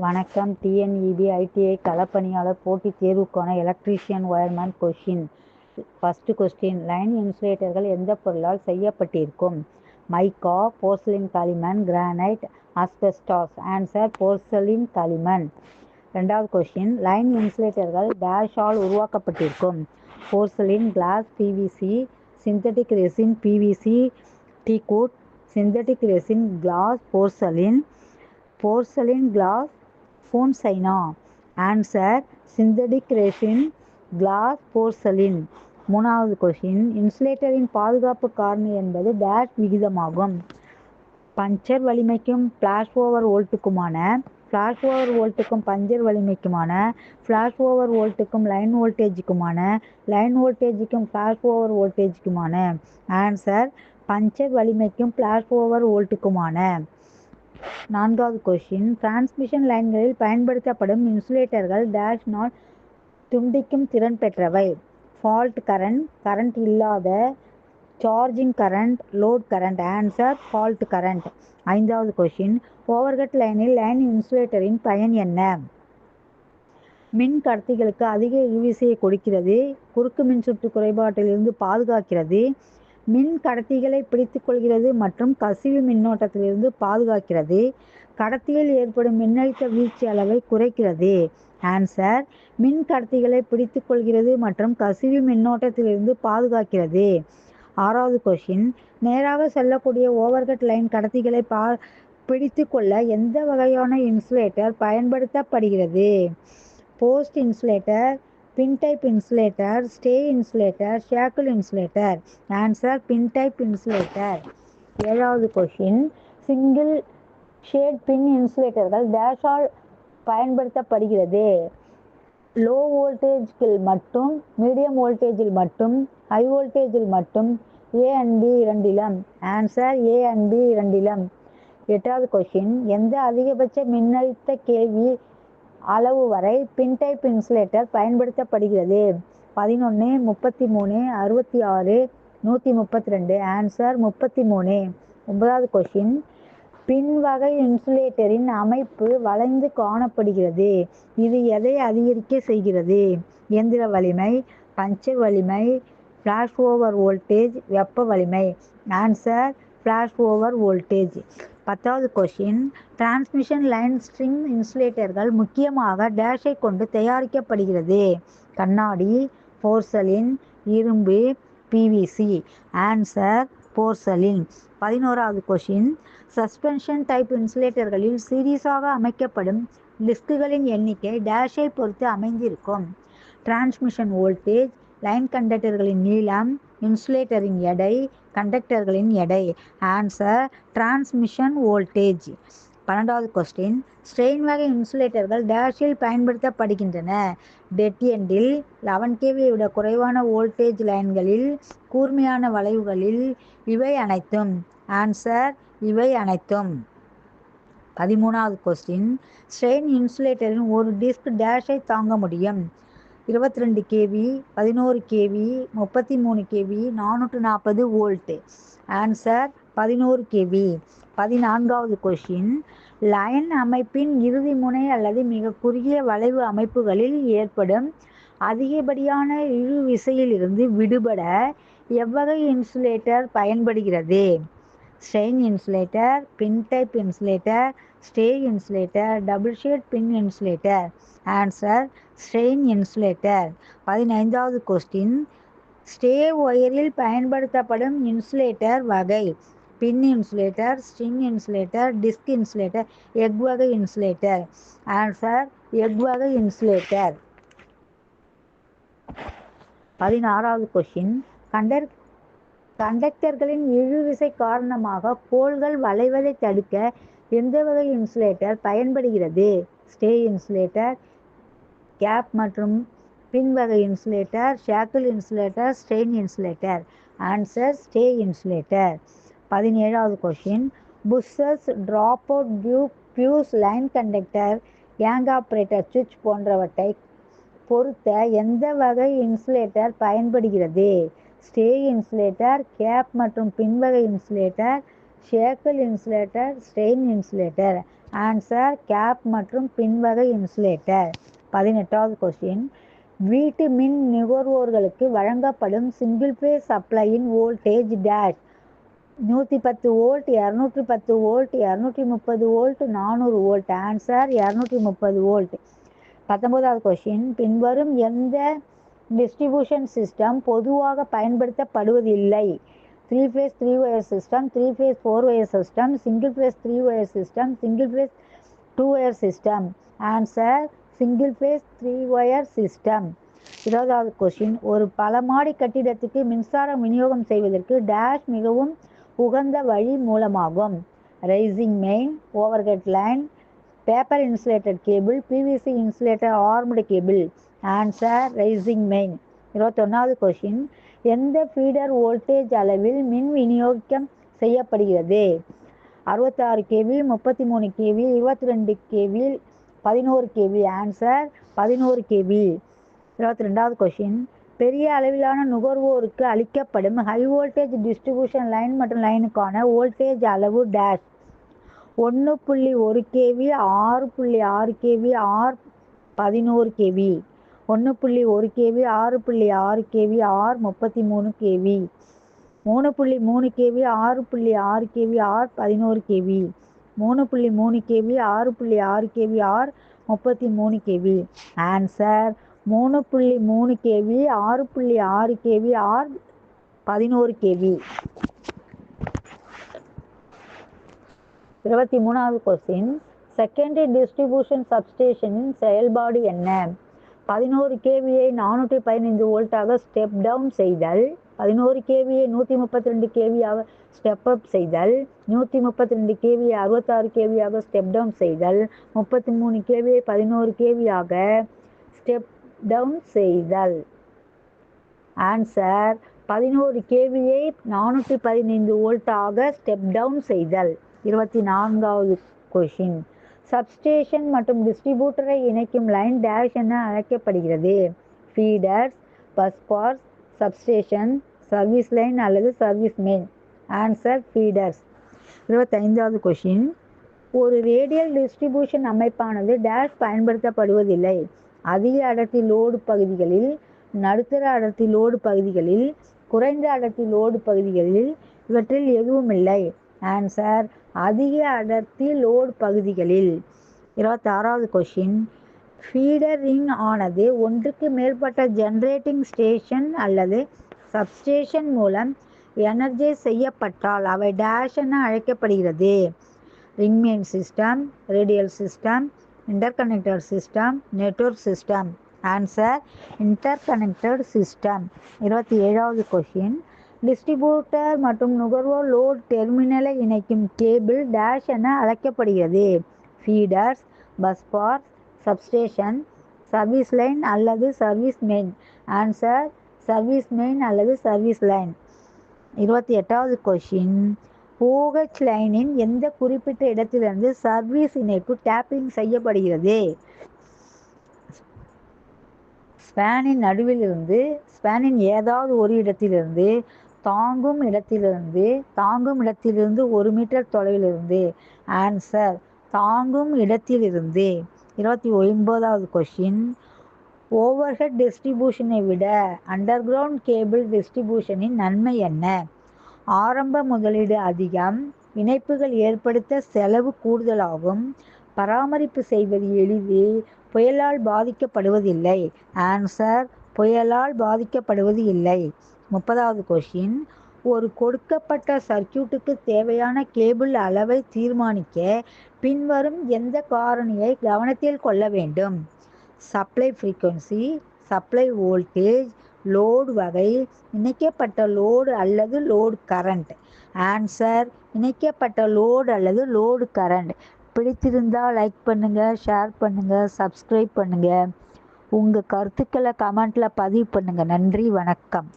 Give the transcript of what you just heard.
வணக்கம். TNEB ITI களப்பணியாளர் போட்டித் தேர்வுக்கான electrician wireman question first question line இன்சுலேட்டர்கள் எந்த பொருளால் செய்யப்பட்டிருக்கும்? மைக்கா போர்சலின் களிமண் கிரானைட் ஆஸ்பெஸ்டாஸ் ஆன்சர் போர்சலின் களிமண். ரெண்டாவது கொஸ்டின் லைன் இன்சுலேட்டர்கள் டேஷால் உருவாக்கப்பட்டிருக்கும். Porcelain glass PVC synthetic resin PVC டீகூட் synthetic resin glass porcelain porcelain glass ஃபோன்சைனா answer synthetic resin glass porcelain மூணாவது கொஷின் இன்சுலேட்டரின் பாதுகாப்பு காரணி என்பது டேஷ் விகிதமாகும். பஞ்சர் வலிமைக்கும் ஃப்ளாஷ் ஓவர் வோல்ட்டுக்குமான ஃப்ளாஷ் ஓவர் வோல்ட்டுக்கும் பஞ்சர் வலிமைக்குமான ஃப்ளாஷ் ஓவர் வோல்ட்டுக்கும் லைன் வோல்டேஜுக்குமான லைன் வோல்டேஜுக்கும் ஃப்ளாஷ் ஓவர் வோல்டேஜுக்குமான ஆன்சர் பஞ்சர் வலிமைக்கும் ஃப்ளாஷ் ஓவர் வோல்ட்டுக்குமான நான்காவது கொஷின் டிரான்ஸ்மிஷன் லைன்களில் பயன்படுத்தப்படும் இன்சுலேட்டர்கள் டேஷ் நாட் துண்டிக்கும் திறன் பெற்றவை. ஃபால்ட் கரண்ட் கரண்ட் இல்லாத charging current load current answer fault current ஐந்தாவது கொஷின் ஓவர்கட் லைனில் லைன் இன்சுலேட்டரின் பயன் என்ன? மின் கடத்திகளுக்கு அதிக இழுவிசையை கொடுக்கிறது. குறுக்கு மின்சுற்று குறைபாட்டிலிருந்து பாதுகாக்கிறது. மின் கடத்திகளை பிடித்துக்கொள்கிறது மற்றும் கசிவு மின்னோட்டத்திலிருந்து பாதுகாக்கிறது. கடத்தியில் ஏற்படும் மின்னழுத்த வீழ்ச்சி அளவை குறைக்கிறது. ஆன்சர் மின் கடத்திகளை பிடித்துக்கொள்கிறது மற்றும் கசிவு மின்னோட்டத்திலிருந்து பாதுகாக்கிறது. ஆறாவது கொஷின் நேராக செல்லக்கூடிய ஓவர்கட் லைன் கடத்திகளை பா பிடித்து கொள்ள எந்த வகையான இன்சுலேட்டர் பயன்படுத்தப்படுகிறது? Post insulator pin type insulator stay insulator shackle insulator. Answer pin type insulator. ஏழாவது கொஷின் சிங்கிள் ஷேட் பின் இன்சுலேட்டர்கள் டேஷால் பயன்படுத்தப்படுகிறது. லோ வோல்டேஜ்கள் மட்டும் மீடியம் வோல்டேஜில் மட்டும் ஹை வோல்டேஜில் மட்டும் ஏ அண்ட் பி இரண்டிலும். ஆன்சர் ஏ அண்ட் பி இரண்டிலும். எட்டாவது கொஷின் எந்த அதிகபட்ச மின்னழுத்த கேள்வி அளவு வரை பின் டைப் இன்சுலேட்டர் பயன்படுத்தப்படுகிறது. பதினொன்று முப்பத்தி மூணு அறுபத்தி ஆறு நூற்றி முப்பத்தி ரெண்டு ஆன்சர் முப்பத்தி மூணு ஒன்பதாவது கொஷின் பின்வகை இன்சுலேட்டரின் அமைப்பு வளைந்து காணப்படுகிறது. இது எதை அதிகரிக்க செய்கிறது? இயந்திர வலிமை பஞ்சர் வலிமை ஃப்ளாஷ் ஓவர் வோல்டேஜ் வெப்ப வலிமை. ஆன்சர் ஃப்ளாஷ் ஓவர் வோல்டேஜ் பத்தாவது கொஷின் டிரான்ஸ்மிஷன் லைன் ஸ்ட்ரிங் இன்சுலேட்டர்கள் முக்கியமாக டேஷை கொண்டு தயாரிக்கப்படுகிறது. கண்ணாடி போர்சலின் இரும்பு பிவிசி ஆன்சர் போர்சலின் பதினோராவது கொஷின் சஸ்பென்ஷன் டைப் இன்சுலேட்டர்களில் சீரீஸாக அமைக்கப்படும் டிஸ்க்குகளின் எண்ணிக்கை டேஷை பொறுத்து அமைந்திருக்கும். டிரான்ஸ்மிஷன் வோல்டேஜ் லைன் கண்டக்டர்களின் நீளம் இன்சுலேட்டரின் எடை கண்டக்டர்களின் எடை ஆன்சர் டிரான்ஸ்மிஷன் வோல்டேஜ். பன்னெண்டாவது கொஸ்டின் ஸ்ட்ரெயின் வகை இன்சுலேட்டர்கள் டேஷில் பயன்படுத்தப்படுகின்றன. டெட் எண்டில் லெவன் கேவியை விட குறைவான வோல்டேஜ் லைன்களில் கூர்மையான வளைவுகளில் இவை அனைத்தும். ஆன்சர் இவை அனைத்தும். பதிமூணாவது கொஸ்டின் ஸ்ட்ரெயின் இன்சுலேட்டரின் ஒரு டிஸ்க் டேஷை தாங்க முடியும். இருபத்தி ரெண்டு கேவி பதினோரு கேவி முப்பத்தி மூணு கேவி நானூற்று நாற்பது வோல்ட்டு. ஆன்சர் பதினோரு கேவி. பதினான்காவது கொஷின் லைன் அமைப்பின் இறுதி முனை அல்லது மிக குறுகிய வளைவு அமைப்புகளில் ஏற்படும் அதிகப்படியான இழு விசையிலிருந்து விடுபட எவ்வகை இன்சுலேட்டர் பயன்படுகிறது? Strain insulator pin type insulator stay insulator double shed pin insulator answer strain insulator பதினைந்தாவது கொஸ்டின் ஸ்டே ஒயரில் பயன்படுத்தப்படும் இன்சுலேட்டர் வகை. Pin insulator string insulator disc insulator egg வகை இன்சுலேட்டர் ஆன்சர் எக் வகை இன்சுலேட்டர் பதினாறாவது கொஸ்டின் கண்டர் கண்டக்டர்களின் இழுவிசை காரணமாக கோள்கள் வளைவதை தடுக்க எந்த வகை இன்சுலேட்டர் பயன்படுகிறது? ஸ்டே இன்சுலேட்டர் கேப் மற்றும் பின் வகை insulator shackle insulator strain insulator. Answer stay insulator. பதினேழாவது question bushes drop out tube fuse line conductor gang operator சுவிட்ச் போன்றவற்றை பொருத்த எந்த வகை இன்சுலேட்டர் பயன்படுகிறது? ஸ்டே இன்சுலேட்டர் கேப் மற்றும் பின்வகை insulator shackle insulator strain insulator answer cap மற்றும் பின்வகை இன்சுலேட்டர் பதினெட்டாவது கொஸ்டின் வீட்டு மின் நுகர்வோர்களுக்கு வழங்கப்படும் சிங்கிள் ஃபேஸ் சப்ளையின் வோல்டேஜ் டேஷ் நூற்றி பத்து வோல்ட் இரநூற்றி பத்து வோல்ட் இரநூற்றி முப்பது வோல்ட் நானூறு வோல்ட் ஆன்சர் இரநூற்றி முப்பது வோல்ட் பத்தொன்பதாவது கொஸ்டின் பின்வரும் எந்த டிஸ்ட்ரிபியூஷன் சிஸ்டம் பொதுவாக பயன்படுத்தப்படுவதில்லை. Three phase three wire system three phase four wire system single phase three wire system single phase two wire system answer single phase three wire system இருபதாவது question ஒரு பல மாடி கட்டிடத்துக்கு மின்சாரம் விநியோகம் செய்வதற்கு டேஷ் மிகவும் உகந்த வழி மூலமாகும். Rising main overhead line paper insulated cable PVC insulator armoured cable answer rising main இருபத்தொன்னாவது question எந்த ஃபீடர் வோல்டேஜ் அளவில் மின் விநியோகம் செய்யப்படுகிறது? அறுபத்தாறு கேவி முப்பத்தி மூணு கேவி இருபத்தி ரெண்டு கேவி பதினோரு கேவி ஆன்சர் பதினோரு கேவி இருபத்தி ரெண்டாவது கொஷின் பெரிய அளவிலான நுகர்வோருக்கு அளிக்கப்படும் ஹை வோல்டேஜ் டிஸ்ட்ரிபியூஷன் லைன் மற்றும் லைனுக்கான வோல்டேஜ் அளவு டேஷ் ஒன்று புள்ளி ஒரு கேவி ஆறு புள்ளி ஆறு கேவி ஆர் பதினோரு கேவி ஒன்று புள்ளி ஒரு கேவி ஆறு புள்ளி ஆறு கேவி ஆர் முப்பத்தி மூணு கேவி. மூணு புள்ளி மூணு கேவி ஆறு புள்ளி ஆறு கேவி ஆர் பதினோரு கேவி. மூணு புள்ளி மூணு கேவி ஆறு புள்ளி ஆறு கேவி ஆர் முப்பத்தி மூணு கேவி. ஆன்சர் மூணு புள்ளி மூணு கேவி ஆறு புள்ளி ஆறு கேவி ஆர் பதினோரு கேவி. இருபத்தி மூணாவது கொஸ்டின் செகண்டரி டிஸ்ட்ரிபியூஷன் சப்ஸ்டேஷனின் செயல்பாடு என்ன? பதினோரு கேவியை நானூற்றி பதினைந்து வோல்ட்டாக ஸ்டெப் டவுன் செய்தல். பதினோரு கேவியை நூற்றி முப்பத்தி ரெண்டு கேவியாக ஸ்டெப் அப் செய்தல். நூற்றி முப்பத்தி ரெண்டு கேவியை அறுபத்தாறு கேவியாக ஸ்டெப் டவுன் செய்தல். முப்பத்தி மூணு கேவியை பதினோரு கேவியாக ஸ்டெப் டவுன் செய்தல். ஆன்சர் பதினோரு கேவியை நானூற்றி பதினைந்து வோல்ட்டாக ஸ்டெப் டவுன் செய்தல். இருபத்தி நான்காவது கொஷின் சப்ஸ்டேஷன் மற்றும் டிஸ்ட்ரிபியூட்டரை இணைக்கும் லைன் டேஷ் என அழைக்கப்படுகிறது. Feeders bus bars substation service line அல்லது சர்வீஸ் மெயின் ஆன்சர் ஃபீடர்ஸ் இருபத்தைந்தாவது கொஷின் ஒரு ரேடியல் டிஸ்ட்ரிபியூஷன் அமைப்பானது டேஷ் பயன்படுத்தப்படுவதில்லை. அதிக அடர்த்தி லோடு பகுதிகளில் நடுத்தர அடர்த்தி லோடு பகுதிகளில் குறைந்த அடர்த்தி லோடு பகுதிகளில் இவற்றில் எதுவும் இல்லை. ஆன்சர் அதிக அடர்த்தி லோடு பகுதிகளில். இருபத்தாறாவது கொஷின் ஃபீடர் ரிங் ஆனது ஒன்றுக்கு மேற்பட்ட ஜென்ரேட்டிங் ஸ்டேஷன் அல்லது சப்ஸ்டேஷன் மூலம் எனர்ஜைஸ் செய்யப்பட்டால் அவை டேஷ் என அழைக்கப்படுகிறது. Ring main system radial system interconnected system network system answer interconnected system இருபத்தி ஏழாவது கொஷின் டிஸ்ட்ரிபியூட்டர் மற்றும் நுகர்வோர் லோட் டெர்மினலை இணைக்கும் கேபிள் டேஷ் என அழைக்கப்படுகிறது. Feeders bus bar substation service line அல்லது service main answer service main அல்லது சர்வீஸ் லைன் இருபத்தி எட்டாவது கொஷின் ஓஹெச் லைனின் எந்த குறிப்பிட்ட இடத்திலிருந்து சர்வீஸ் இணைப்பு டேப்பிங் செய்யப்படுகிறது? ஸ்பேனின் நடுவிலிருந்து ஸ்பேனின் ஏதாவது ஒரு இடத்திலிருந்து தாங்கும் இடத்திலிருந்து தாங்கும் இடத்திலிருந்து ஒரு மீட்டர் தொலைவிலிருந்து. ஆன்சர் தாங்கும் இடத்திலிருந்து. இருபத்தி ஒன்பதாவது கொஷின் ஓவர்ஹெட் டிஸ்ட்ரிபியூஷனை விட அண்டர் கிரவுண்ட் கேபிள் டிஸ்ட்ரிபியூஷனின் நன்மை என்ன? ஆரம்ப முதலீடு அதிகம் இணைப்புகள் ஏற்படுத்த செலவு கூடுதலாகும் பராமரிப்பு செய்வது எளிது புயலால் பாதிக்கப்படுவதில்லை. ஆன்சர் புயலால் பாதிக்கப்படுவது இல்லை. முப்பதாவது கொஷின் ஒரு கொடுக்கப்பட்ட சர்க்கியூட்டுக்கு தேவையான கேபிள் அளவை தீர்மானிக்க பின்வரும் எந்த காரணியை கவனத்தில் கொள்ள வேண்டும்? Supply frequency supply voltage load வகை இணைக்கப்பட்ட லோடு அல்லது லோடு கரண்ட் ஆன்சர் இணைக்கப்பட்ட லோடு அல்லது லோடு கரண்ட் பிடித்திருந்தால் லைக் பண்ணுங்கள் ஷேர் பண்ணுங்கள் சப்ஸ்கிரைப் பண்ணுங்கள் உங்கள் கருத்துக்களை கமெண்ட்டில் பதிவு பண்ணுங்கள் நன்றி வணக்கம்.